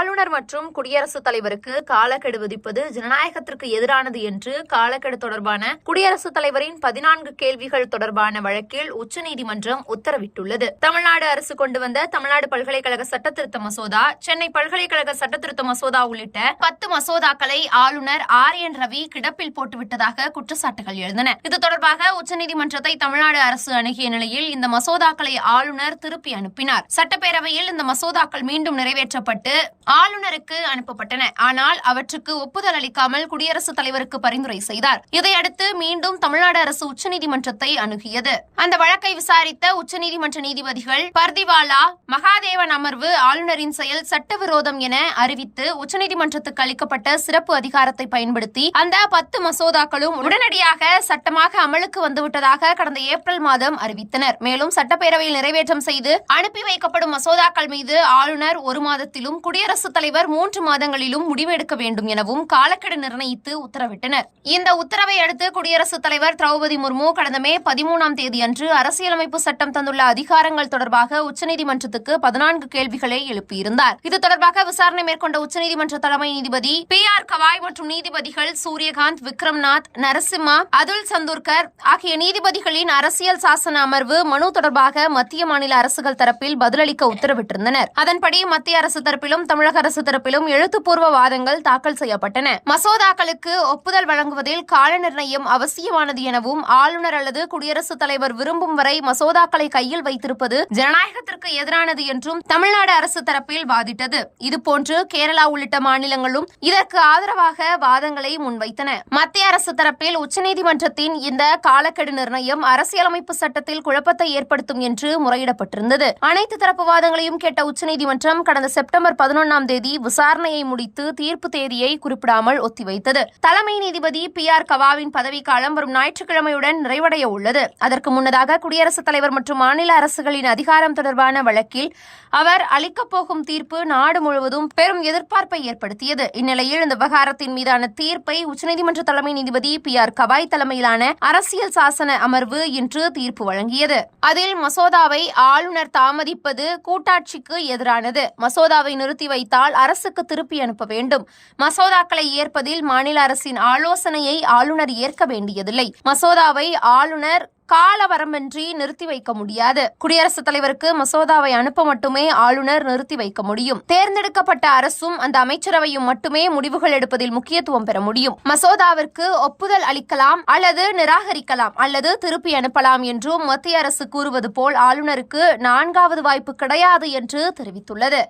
ஆளுநர் மற்றும் குடியரசுத் தலைவருக்கு காலக்கெடு விதிப்பது ஜனநாயகத்திற்கு எதிரானது என்று காலக்கெடு தொடர்பான குடியரசுத் தலைவரின் பதினான்கு கேள்விகள் தொடர்பான வழக்கில் உச்சநீதிமன்றம் உத்தரவிட்டுள்ளது. தமிழ்நாடு அரசு கொண்டு வந்த தமிழ்நாடு பல்கலைக்கழக சட்டத்திருத்த மசோதா சென்னை பல்கலைக்கழக சட்டத்திருத்த மசோதா உள்ளிட்ட பத்து மசோதாக்களை ஆளுநர் ஆர். என். ரவி கிடப்பில் போட்டுவிட்டதாக குற்றச்சாட்டுகள் எழுந்தன. இது தொடர்பாக உச்சநீதிமன்றத்தை தமிழ்நாடு அரசு அணுகிய நிலையில் இந்த மசோதாக்களை ஆளுநர் திருப்பி அனுப்பினார். சட்டப்பேரவையில் இந்த மசோதாக்கள் மீண்டும் நிறைவேற்றப்பட்டு ஆளுநருக்கு அனுப்பப்பட்டன. ஆனால் அவற்றுக்கு ஒப்புதல் அளிக்காமல் குடியரசுத் தலைவருக்கு பரிந்துரை செய்தார். இதையடுத்து மீண்டும் தமிழ்நாடு அரசு உச்சநீதிமன்றத்தை அணுகியது. அந்த வழக்கை விசாரித்த உச்சநீதிமன்ற நீதிபதிகள் பர்திவாலா மகாதேவன் அமர்வு ஆளுநரின் செயல் சட்டவிரோதம் என அறிவித்து உச்சநீதிமன்றத்துக்கு அளிக்கப்பட்ட சிறப்பு அதிகாரத்தை பயன்படுத்தி அந்த பத்து மசோதாக்களும் உடனடியாக சட்டமாக அமலுக்கு வந்துவிட்டதாக கடந்த ஏப்ரல் மாதம் அறிவித்தனர். மேலும் சட்டப்பேரவையில் நிறைவேற்றம் செய்து அனுப்பி வைக்கப்படும் மசோதாக்கள் மீது ஆளுநர் ஒரு மாதத்திலும் குடியரசு குடியரசுத் தலைவர் மூன்று மாதங்களிலும் முடிவெடுக்க வேண்டும் எனவும் காலக்கெடு நிர்ணயித்து உத்தரவிட்டனர். இந்த உத்தரவை அடுத்து குடியரசுத் தலைவர் திரௌபதி முர்மு கடந்த மே பதிமூணாம் தேதியன்று அரசியலமைப்பு சட்டம் தந்துள்ள அதிகாரங்கள் தொடர்பாக உச்சநீதிமன்றத்துக்கு பதினான்கு கேள்விகளை எழுப்பியிருந்தார். இது தொடர்பாக விசாரணை மேற்கொண்ட உச்சநீதிமன்ற தலைமை நீதிபதி பி ஆர் கவாய் மற்றும் நீதிபதிகள் சூரியகாந்த் விக்ரம்நாத் நரசிம்மா அதுல் சந்தூர்கர் ஆகிய நீதிபதிகளின் அரசியல் சாசன அமர்வு மனு தொடர்பாக மத்திய மாநில அரசுகள் தரப்பில் பதிலளிக்க உத்தரவிட்டிருந்தனர். அதன்படி மத்திய அரசு தரப்பிலும் தமிழக அரசு தரப்பிலும் எழுத்துப்பூர்வ வாதங்கள் தாக்கல் செய்யப்பட்டன. மசோதாக்களுக்கு ஒப்புதல் வழங்குவதில் கால நிர்ணயம் அவசியமானது எனவும் ஆளுநர் அல்லது குடியரசுத் தலைவர் விரும்பும் வரை மசோதாக்களை கையில் வைத்திருப்பது ஜனநாயகத்திற்கு எதிரானது என்றும் தமிழ்நாடு அரசு தரப்பில் வாதிட்டது. இதுபோன்று கேரளா உள்ளிட்ட மாநிலங்களும் இதற்கு ஆதரவாக வாதங்களை முன்வைத்தன. மத்திய அரசு தரப்பில் உச்சநீதிமன்றத்தின் இந்த காலக்கெடு நிர்ணயம் அரசியலமைப்பு சட்டத்தில் குழப்பத்தை ஏற்படுத்தும் என்று முறையிடப்பட்டிருந்தது. அனைத்து தரப்பு வாதங்களையும் கேட்ட உச்சநீதிமன்றம் கடந்த செப்டம்பர் பதினொன்றாம் தேதி விசாரணையை முடித்து தீர்ப்பு தேதியை குறிப்பிடாமல் ஒத்திவைத்தது. தலைமை நீதிபதி பி ஆர் கவாவின் பதவிக்காலம் வரும் ஞாயிற்றுக்கிழமையுடன் நிறைவடைய உள்ளது. அதற்கு முன்னதாக குடியரசுத் தலைவர் மற்றும் மாநில அரசுகளின் அதிகாரம் தொடர்பான வழக்கில் அவர் அளிக்கப் போகும் தீர்ப்பு நாடு முழுவதும் பெரும் எதிர்பார்ப்பை ஏற்படுத்தியது. இந்நிலையில் இந்த விவகாரத்தின் மீதான தீர்ப்பை உச்சநீதிமன்ற தலைமை நீதிபதி பி ஆர் கவாய் தலைமையிலான அரசியல் சாசன அமர்வு இன்று தீர்ப்பு வழங்கியது. அதில் மசோதாவை ஆளுநர் தாமதிப்பது கூட்டாட்சிக்கு எதிரானது. மசோதாவை நிறுத்தி வைத்தால் அரசுக்கு திருப்பி அனுப்ப வேண்டும். மசோதாக்களை ஏற்பதில் மாநில அரசின் ஆலோசனையை ஆளுநர் ஏற்க வேண்டியதில்லை. மசோதாவை ஆளுநர் காலவரமின்றி நிறுத்தி வைக்க முடியாது. குடியரசுத் தலைவருக்கு மசோதாவை அனுப்ப மட்டுமே ஆளுநர் நிறுத்தி வைக்க முடியும். தேர்ந்தெடுக்கப்பட்ட அரசும் அந்த அமைச்சரவையும் மட்டுமே முடிவுகள் எடுப்பதில் முக்கியத்துவம் பெற முடியும். மசோதாவிற்கு ஒப்புதல் அளிக்கலாம் அல்லது நிராகரிக்கலாம் அல்லது திருப்பி அனுப்பலாம் என்றும் மத்திய அரசு கூறுவது போல் ஆளுநருக்கு நான்காவது வாய்ப்பு கிடையாது என்று தெரிவித்துள்ளது.